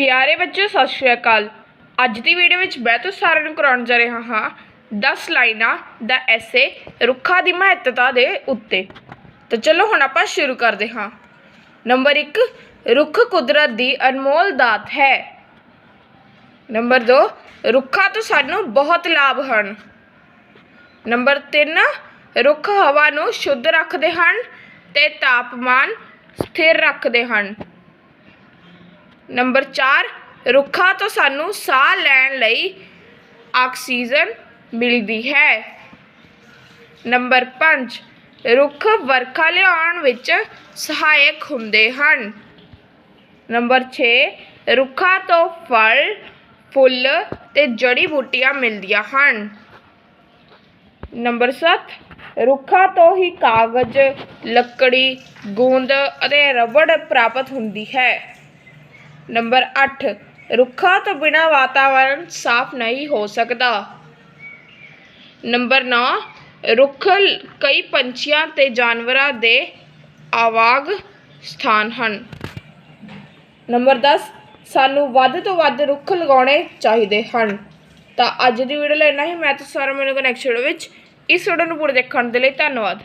ਪਿਆਰੇ ਬੱਚਿਓ, ਸਤਿ ਸ਼੍ਰੀ ਅਕਾਲ। ਅੱਜ ਦੀ ਵੀਡੀਓ ਵਿੱਚ ਮੈਂ ਤੁਹਾਨੂੰ ਸਾਰਿਆਂ ਨੂੰ ਕਰਾਉਣ ਜਾ ਰਿਹਾ ਹਾਂ 10 ਲਾਈਨਾਂ ਦਾ ਐਸੇ ਰੁੱਖਾਂ ਦੀ ਮਹੱਤਤਾ ਦੇ ਉੱਤੇ। ਤਾਂ ਚਲੋ ਹੁਣ ਆਪਾਂ ਸ਼ੁਰੂ ਕਰਦੇ ਹਾਂ। ਨੰਬਰ 1 ਰੁੱਖ ਕੁਦਰਤ ਦੀ ਅਨਮੋਲ ਦਾਤ ਹੈ। ਨੰਬਰ 2 ਰੁੱਖਾਂ ਤੋਂ ਸਾਨੂੰ ਬਹੁਤ ਲਾਭ ਹਨ। ਨੰਬਰ 3 ਰੁੱਖ ਹਵਾ ਨੂੰ ਸ਼ੁੱਧ ਰੱਖਦੇ ਹਨ ਤੇ ਤਾਪਮਾਨ ਸਥਿਰ ਰੱਖਦੇ ਹਨ। ਨੰਬਰ 4 ਰੁੱਖਾਂ ਤੋਂ ਸਾਨੂੰ ਸਾਹ ਲੈਣ ਲਈ ਆਕਸੀਜਨ ਮਿਲਦੀ ਹੈ। ਨੰਬਰ 5 ਰੁੱਖ ਵਰਖਾ ਲਿਆਉਣ ਵਿੱਚ ਸਹਾਇਕ ਹੁੰਦੇ ਹਨ। ਨੰਬਰ 6 ਰੁੱਖਾਂ ਤੋਂ ਫਲ, ਫੁੱਲ ਤੇ ਜੜੀ ਬੂਟੀਆਂ ਮਿਲਦੀਆਂ ਹਨ। ਨੰਬਰ 7 ਰੁੱਖਾਂ ਤੋਂ ਹੀ ਕਾਗਜ਼, ਲੱਕੜੀ, ਗੂੰਦ ਅਤੇ ਰਬੜ ਪ੍ਰਾਪਤ ਹੁੰਦੀ ਹੈ। ਨੰਬਰ 8 ਰੁੱਖਾਂ ਤੋਂ ਬਿਨਾਂ ਵਾਤਾਵਰਣ ਸਾਫ਼ ਨਹੀਂ ਹੋ ਸਕਦਾ। ਨੰਬਰ 9 ਰੁੱਖ ਕਈ ਪੰਛੀਆਂ ਤੇ ਜਾਨਵਰਾਂ ਦੇ ਆਵਾਗ ਸਥਾਨ ਹਨ। ਨੰਬਰ 10 ਸਾਨੂੰ ਵੱਧ ਤੋਂ ਵੱਧ ਰੁੱਖ ਲਗਾਉਣੇ ਚਾਹੀਦੇ ਹਨ। ਤਾਂ ਅੱਜ ਦੀ ਵੀਡੀਓ ਲਈ ਇੰਨਾ ਹੀ। ਮੈਂ ਤਾਂ ਸਾਰਾ ਮੈਨੂੰ ਨੈਕਸਟ ਵੀਡੀਓ ਵਿੱਚ ਇਸ ਵੀਡੀਓ ਨੂੰ ਪੂਰੇ ਦੇਖਣ ਦੇ ਲਈ ਧੰਨਵਾਦ।